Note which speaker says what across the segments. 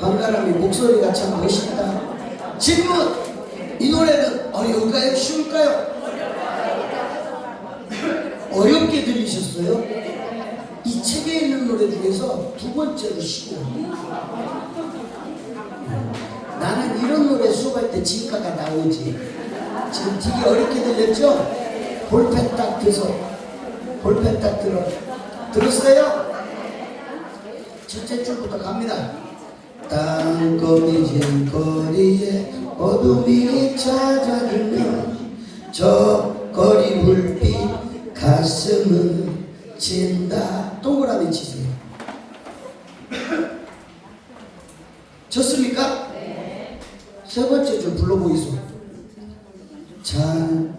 Speaker 1: 방가람이 목소리가 참 멋있다. 질문! 이 노래는 어려울까요? 쉬울까요? 어렵게 들리셨어요? 이 책에 있는 노래 중에서 두 번째로 쉬워. 나는 이런 노래 수업할 때 진가가 나오지. 지금 되게 어렵게 들렸죠? 볼펜 딱 들어서 볼펜 딱 들어. 들었어요? 첫째 줄부터 갑니다. 땅거미진 거리에 어둠이 찾아들면 저 거리 불빛 가슴을 친다. 동그라미 치세요. 좋습니까? 세 번째 줄. 잘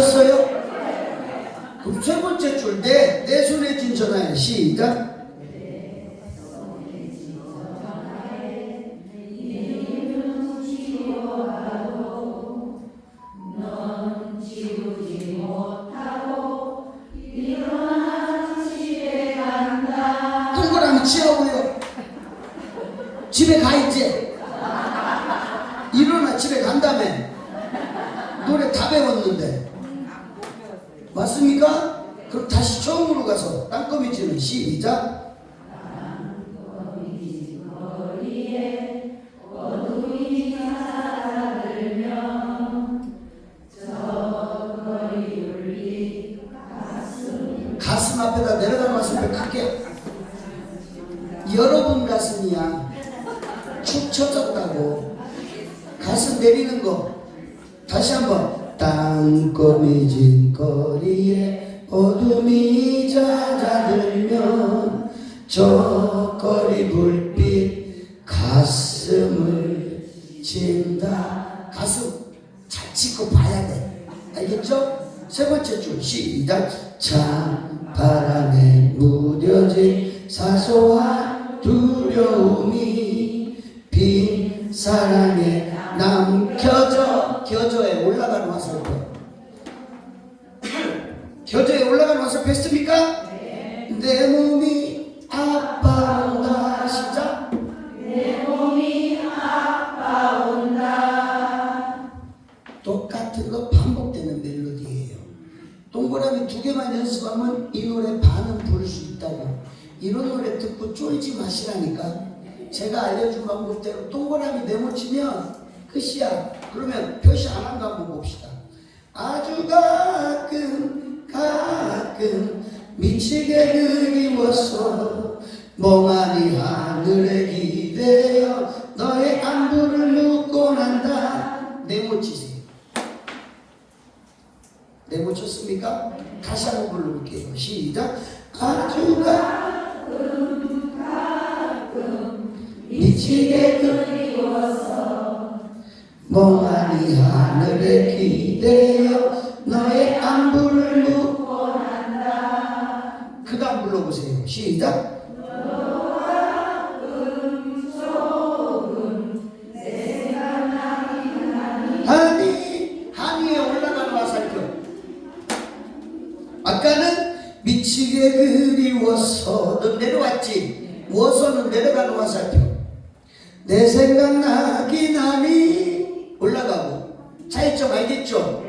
Speaker 1: 쳤어요? 그럼 세 번째 줄, 내, 내 손에 쥔 전화에 시작. 가슴 앞에다 내려담았을 때 크게. 여러분 가슴이야 축 처졌다고 가슴 내리는 거. 다시 한번. 땅거미진 거리에 어둠이 잦아들면 저 거리 불빛 가슴을 친다. 가슴 잘 치고 봐야 돼. 알겠죠? 세 번째 줄. 시작. 찬 바람에 무뎌진 사소한 두려움이 빈 사랑에 남겨져 겨저에 올라가는 화살표 겨저에 올라가는 화살표 했습니까? 내 몸이 듣고 쫄지 마시라니까 제가 알려준 방법대로 동그라미 네모치면 끝이야 그러면 표시 안 한 거 한번 봅시다 아주 가끔 가끔 미치게 그리워서 멍하니 하늘에 기대어 너의 안부를 묻고 난다 네모치세요 네모 쳤습니까? 다시 한번 불러볼게요. 시작. 아주 가끔 미치게 그리워서 멍하니 하늘에 기대어 너의 안부를 묻고 난다. 그 다음 불러보세요. 시작. 미치게 그리워서 너 내려왔지 워서는 내려가는 화살표 내 생각나긴 하니? 올라가고. 차이점 알겠죠?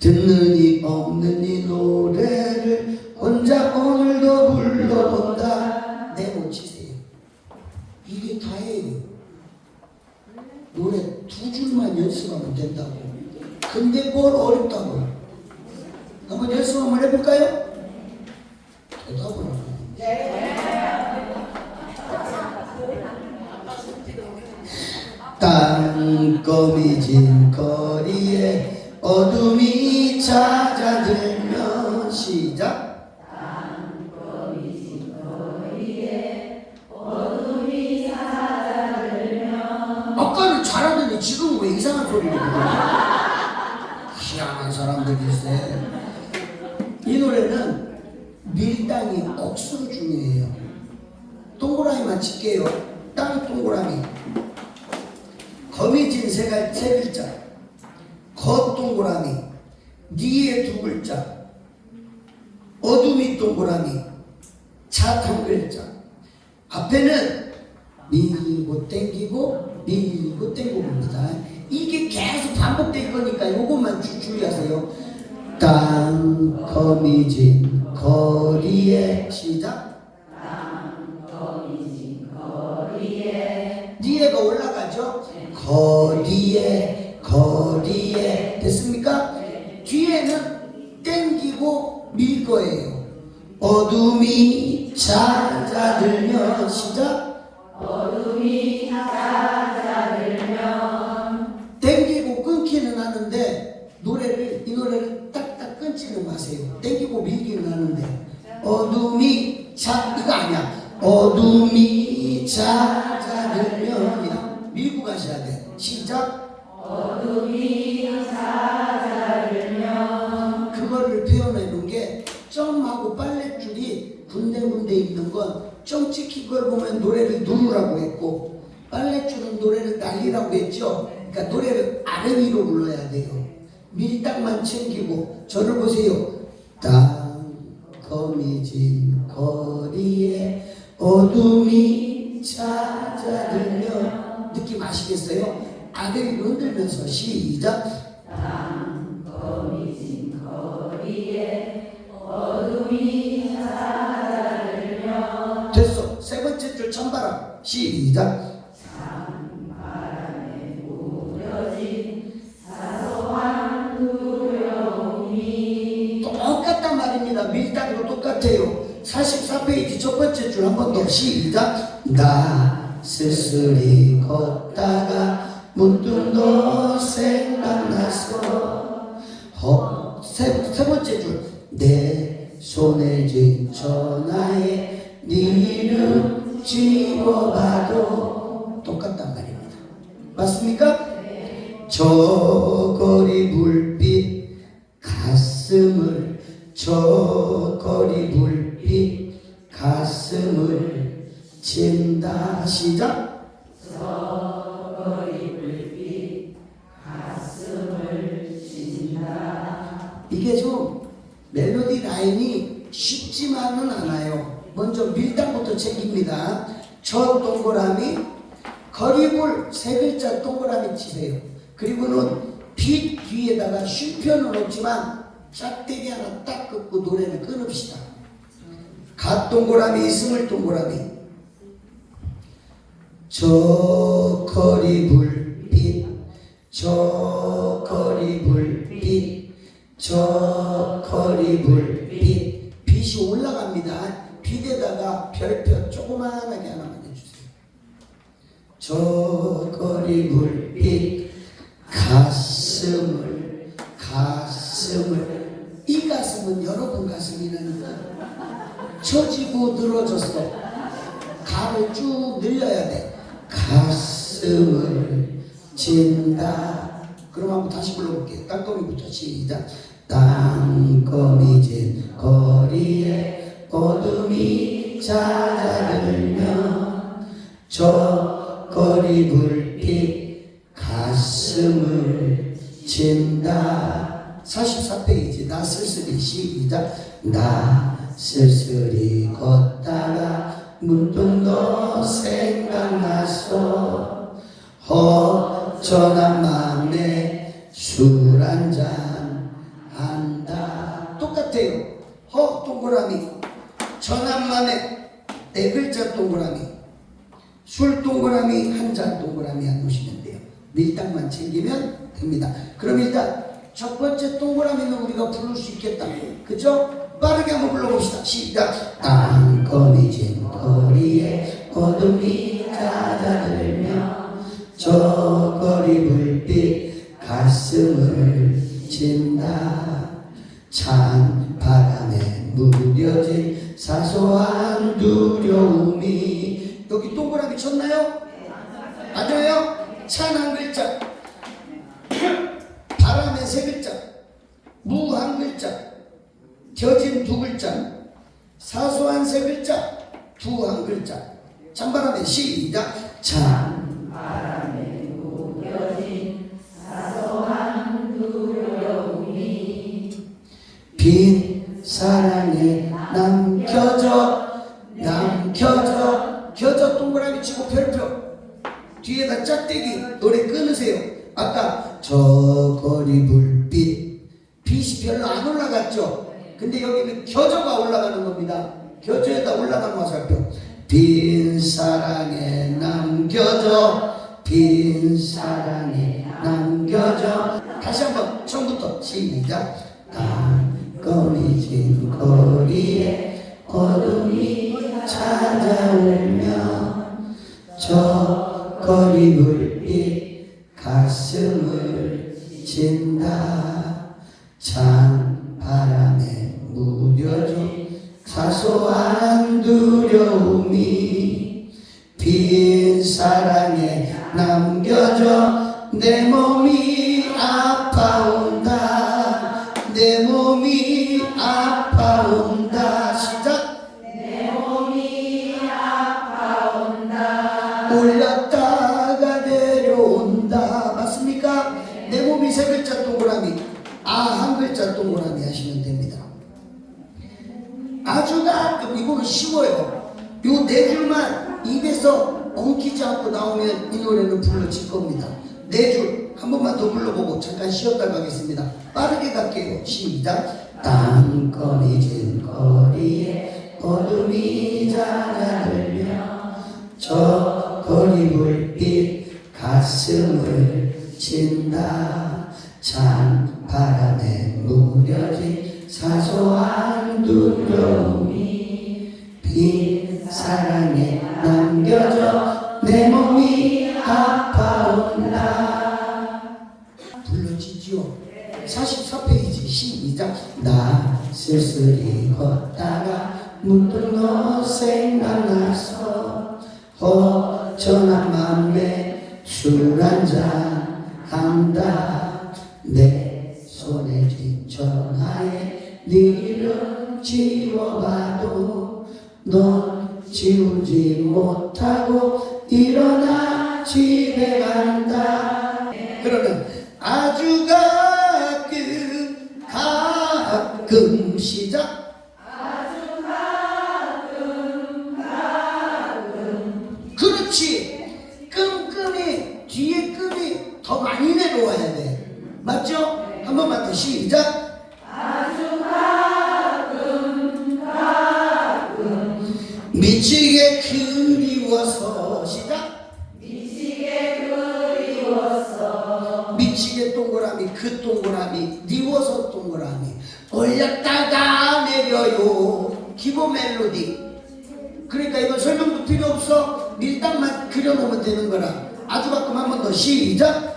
Speaker 1: 듣는 이 없는 이 노래를 혼자 오늘도 불러본다. 네모 치세요. 이게 다예요. 노래 두 줄만 연습하면 된다고. 근데 뭘 어렵다고? 한번 연습 한번 해볼까요? 대답을 안 하네. 땅거미 진 거리에 어둠이 찾아들면 시작 아까는 잘하더니 지금 왜 이상한 소리를 들어? 희한한 사람들이세. 이 노래는 밀당이 억수로 중요해요. 동그라미만 칠게요. 땅 동그라미. 거미진 세, 갈, 세 글자. 거 동그라미. 니의 두 글자. 어둠이 동그라미. 차 한 글자. 앞에는 밀고 땡기고 밀고 땡기고입니다. 이게 계속 반복될 거니까 요것만 주- 주의하세요. 땅 거미진 거리에 시작. 뒤에가 올라가 죠. 거리에 거리에 됐습니까? 뒤에는 땡기고 밀 거예요. 어둠이 찾아들면 시작. 땡기고 끊기는 하는데 노래를 이 노래를 딱딱 끊지는 마세요. 땡기고 밀기는 하는데 어둠이 자 이거 아니야. 어둠이 찾아들면이야. 밀고 가셔야 돼. 시작. 그거를 표현해 놓은 게 점하고 빨랫줄이 군데군데 있는 건 점 찍힌 걸 보면 노래를 누르라고 했고 빨랫줄은 노래를 날리라고 했죠. 그러니까 노래를 아래 위로 불러야 돼요. 밀당만 챙기고 저를 보세요. 땅 거미진 거리에 어둠이 찾아들면 아래 위로 흔들면서 시작. 됐어. 세 번째 줄 찬바람. 시작. 똑같단 말입니다. 밀당도 똑같아요. 44페이지 첫 번째 줄 한 번 더 시작. 나 쓸쓸히 걷다가 문득 너 생각나서 허, 세, 세 번째 줄. 내 손에 쥔 전화에 네 이름 찍어봐도 똑같단 말입니다. 맞습니까? 저 거리 불빛 가슴을 저 거리 불빛 가슴을 친다 시작 이게 좀 멜로디 라인이 쉽지만은 않아요. 먼저 밀당부터 챙깁니다. 저 동그라미 거리볼 세 글자 동그라미 치세요. 그리고는 빛 뒤에다가 쉼표는 없지만 짝대기 하나 딱 긋고 노래를 끊읍시다. 갓 동그라미 스물 동그라미 저 거리 불빛 저 거리 불빛 저 거리 불빛. 빛이 올라갑니다. 빛에다가 별표 조그만하게 하나만 해주세요. 저 거리 불빛 가슴을 가슴을. 이 가슴은 여러분 가슴이라니까 처지고 늘어졌어. 가를 쭉 늘려야 돼 가슴을 진다. 그럼 한번 다시 불러볼게요. 땅거미부터 시작. 땅거미 진 거리에 어둠이 찾아들면 저 거리 불빛 가슴을 친다. 44페이지. 나 쓸쓸히 시작. 나 쓸쓸히 걷다가 문득 너 생각나서 허전한 맘에 술 한잔 한다 똑같아요 허 동그라미 전한 맘에 네 글자 동그라미 술 동그라미 한 잔 동그라미 안 놓으시면 돼요. 밀당만 챙기면 됩니다. 그럼 일단 첫 번째 동그라미는 우리가 부를 수 있겠다. 그죠? 빠르게 한번 불러봅시다. 시작. 땅거미진 거리에 어둠이 찾아들면 저 가슴을 친다 찬 바람에 무뎌진 사소한 두려움이 여기 동그라미 쳤나요? 맞아요? 찬 한 글자 바람에 세 글자 무 한 글자 겨진 두 글자 사소한 세 글자 두 한 글자. 찬바람에 시작. 찬빈 사랑에 남겨져 남겨져. 겨져 동그라미 치고 별표 뒤에다 짝대기 노래 끊으세요. 아까 저 거리 불빛 빛이 별로 안 올라갔죠 근데 여기는 겨져가 올라가는 겁니다. 겨져에다 올라가는 화살표 빈 사랑에 남겨져. 빈 사랑에 남겨져. 다시 한번 처음부터 시작. 깜깜해진 거리에 어둠이 찾아오면 저 거리 불빛 가슴을 친다 번만 더 불러보고 잠깐 쉬었다 가겠습니다. 빠르게 갈게요. 시작. 땅거리진 거리에 어둠이 찾아들며 저 거리 불빛 가슴을 친다. 찬 바람에 무뎌진 사소한 허전한 맘에 술 한잔 한다. 내 손에 쥔 전화에 네 이름 지워봐도 넌 지우지 못하고 일어나 집에 간다. 그러면 아주 가끔 가끔 시작 내려요 기본 멜로디. 그러니까 이건 설명도 필요 없어. 밀당만 그려놓으면 되는 거라. 아주 가끔 한 번 더 시작.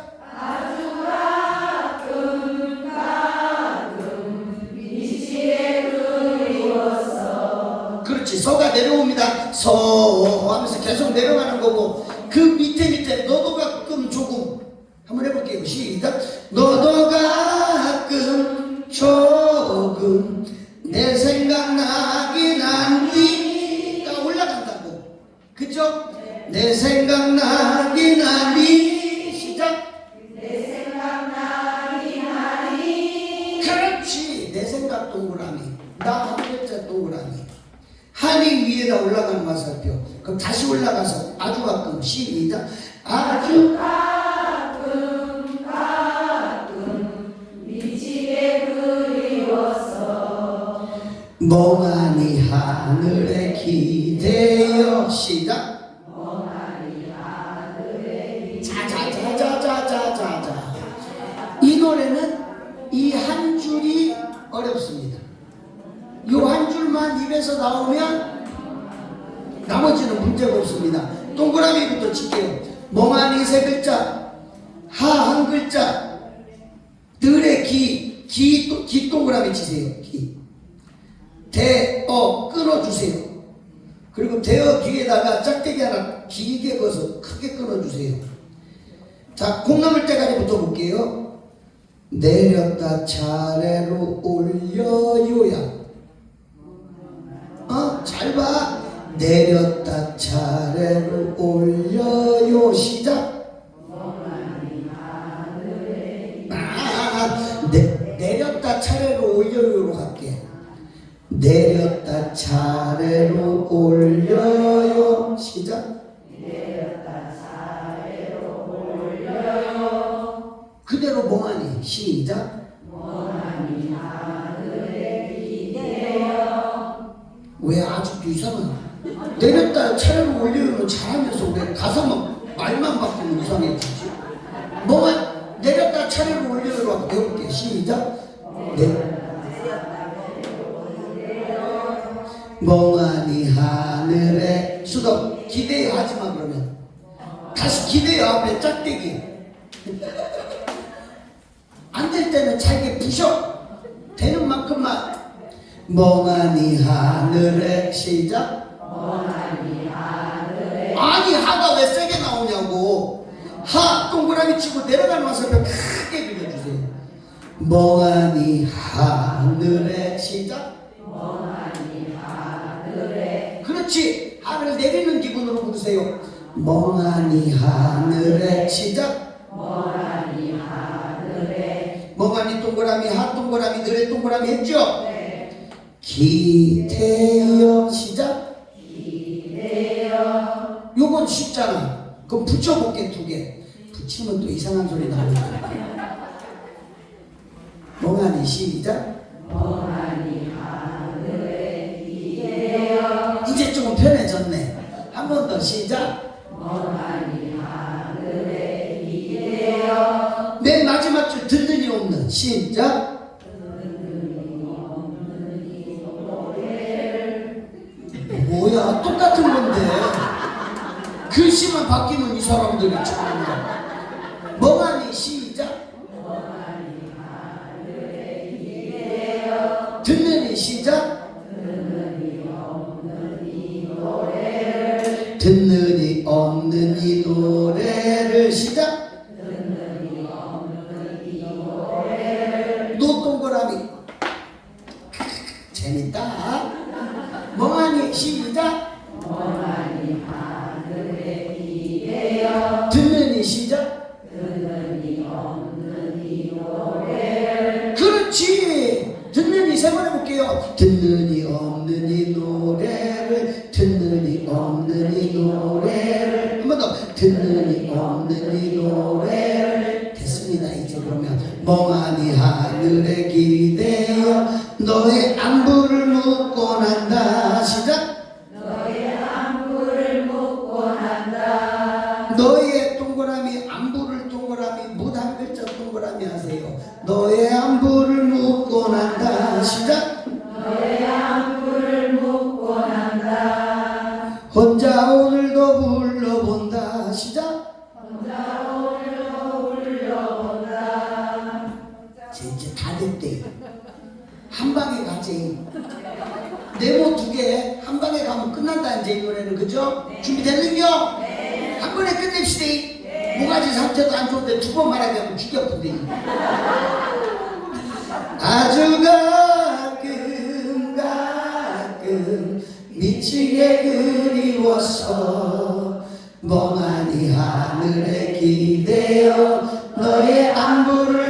Speaker 1: 그렇지. 서가 내려옵니다. 서 하면서 계속 내려가는 거고. 그 밑에 밑에 너도 가끔 조금. 한번 해볼게요. 시작. 너도 가끔 조금 내생 생각나긴 하니. 시작. 그렇지. 내 생각 동그라미. 나 한 글자 동그라미. 한이 위에다 올라가는 화살표 그럼 다시 올라가서 아주 가끔. 시작. 아주 멍하니 하늘에 기대어. 시작 입에서 나오면 나머지는 문제가 없습니다 동그라미부터 칠게요 멍하니 세 글자 하 한 글자 들의 기, 기, 또- 기 동그라미 치세요. 기. 대 어 끊어주세요. 그리고 대어 뒤에다가 짝대기 하나 길게 거서 크게 끊어주세요. 자, 콩나물 때까지부터 볼게요. 내렸다 차례로 올려요야. 어, 잘 봐. 내렸다 차례로 올려요. 시작. 아, 내, 내렸다 차례로 올려요로 갈게. 내렸다 차례로 올려요. 시작. 그대로 멍하니 시작. 내렸다 차례로 올려요 잘하면서 왜 가사만 말만 바꾸면 이상해지지? 멍하 내렸다 차례로 올려요 배울게. 시작. 네. 멍하니 하늘에 수도 기대요. 하지마 그러면. 다시 기대요. 앞에 짝대기. 안 될 때는 잘게 부셔. 되는 만큼만. 멍하니 하늘에 시작 아니 하가 왜 세게 나오냐고. 하 동그라미 치고 내려가는 화살표 크게 그려주세요. 멍하니 하늘에 시작? 그렇지. 하늘 내리는 기분으로 부르세요. 멍하니 하늘에 시작? 멍하니 동그라미 하 동그라미 늘의 동그라미 했죠? 기대어 시 요건 쉽잖아 그럼 붙여볼게 두 개. 붙이면 또 이상한 소리 나오니까 멍하니 시작 이제 조금 편해졌네. 한 번 더 시작. 맨 마지막 줄이 없는. 시작 글씨만 바뀌면 이 사람들이 참 네모 두 개 한 방에 가면 끝난다 이제 이 노래는 그죠? 준비됐는겨? 한 번에 끝냅시다. 모가지 상태도 안 좋은데 두 번 말하게 하면 죽여본대. 아주 가끔 가끔 미치게 그리워서 멍하니 하늘에 기대어 너의 안부를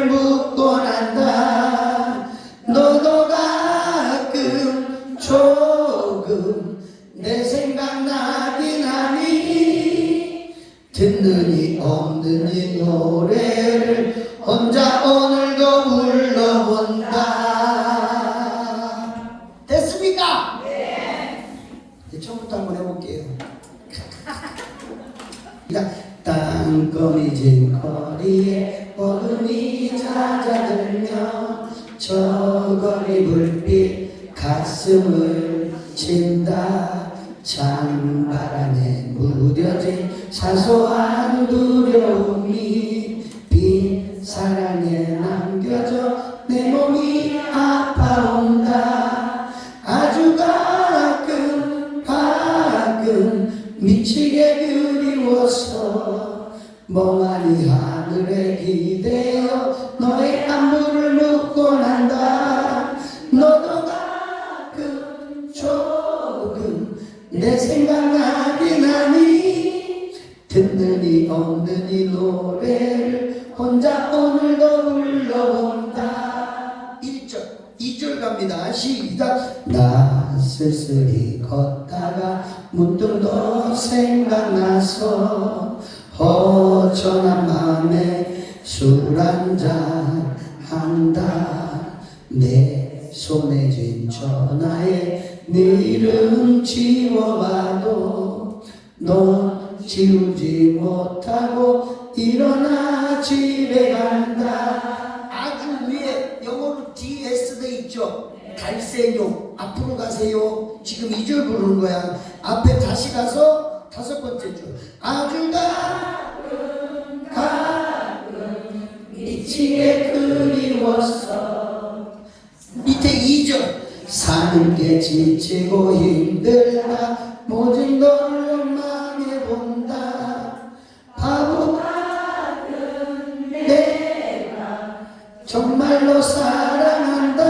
Speaker 1: 손에 쥔 전화에 네 이름 지워봐도 넌 지우지 못하고 일어나 집에 간다. 아주 위에 영어로 DS 돼 있죠? 갈세요 앞으로 가세요. 지금 2절 부르는 거야. 앞에 다시 가서 다섯 번째 줄. 아주 가끔 가끔 미치게 그리웠어 밑에 2절 사는 게 지치고 힘들다 모든 걸 망해본다. 바보 같은 내가 정말로 사랑한다.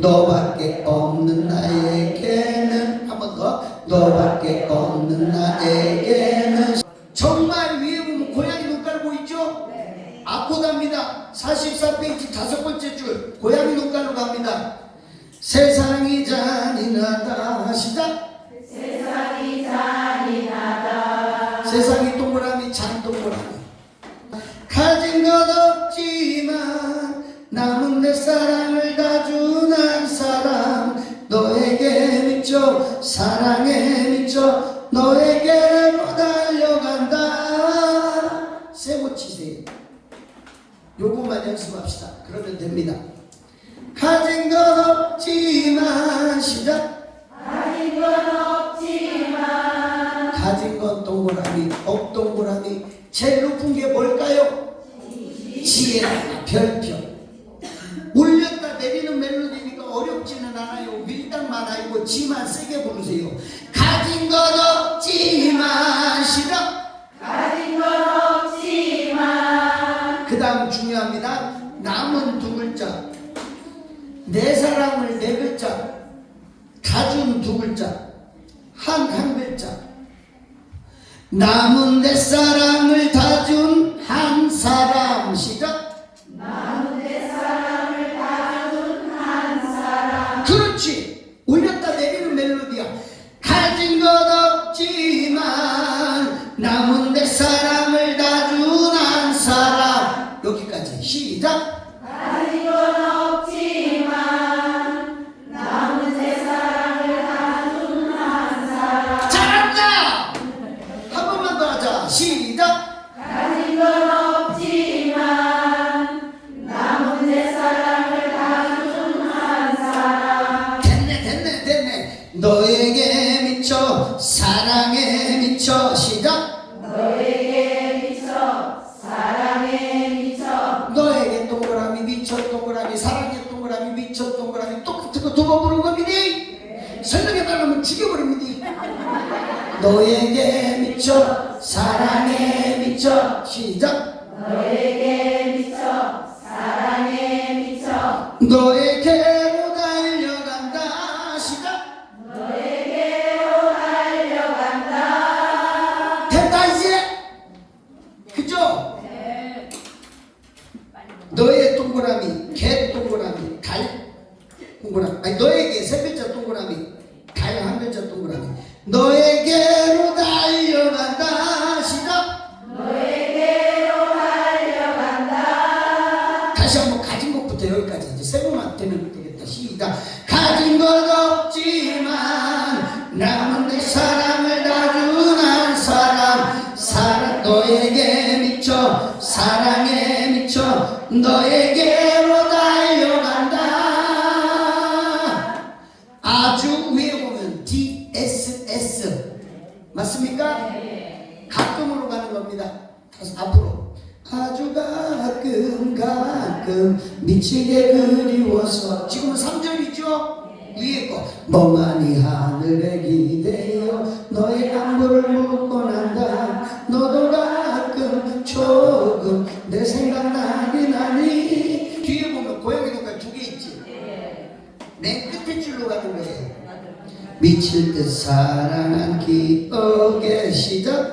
Speaker 1: 너밖에 없는 나에게는 한 번 더. 너밖에 없는 나에게는 정말 위에 보면 고양이 눈 깔고 있죠? 앞으로 갑니다 44페이지 다섯 번째 줄 고양이 눈 깔고 갑니다 세 가진 건 동그라미 업 동그라미 제일 높은 게 뭘까요? 지혜라 별표. 올렸다 내리는 멜로디니까 어렵지는 않아요. 밀당만 알고 지만 세게 부르세요. 가진 건 없지만 시작
Speaker 2: 가진 건 없지만
Speaker 1: 그 다음 중요합니다. 남은 두 글자. 내 사랑을 네 글자. 가준 두 글자. 한한 글자 남은 내 사랑을 다 준 한 사람. 시작.
Speaker 2: 남은 내 사랑을 다 준 한 사람
Speaker 1: 그렇지. 올렸다 내리는 멜로디야. 가진 것 없지만 남은 내 사랑 다섯 앞으로. 아주 가끔 가끔 미치게 그리워서. 지금은 3절이죠? 위에 거. 멍하니 하늘에 기대어 너의 안부를 묻고 난다. 너도 가끔 조금 내 생각 나긴 하니. 뒤에 보면 고양이 동가 두개 있지? 네. 맨 끝에 줄로 가는 거예요. 미칠 듯 사랑한 기억의 시작.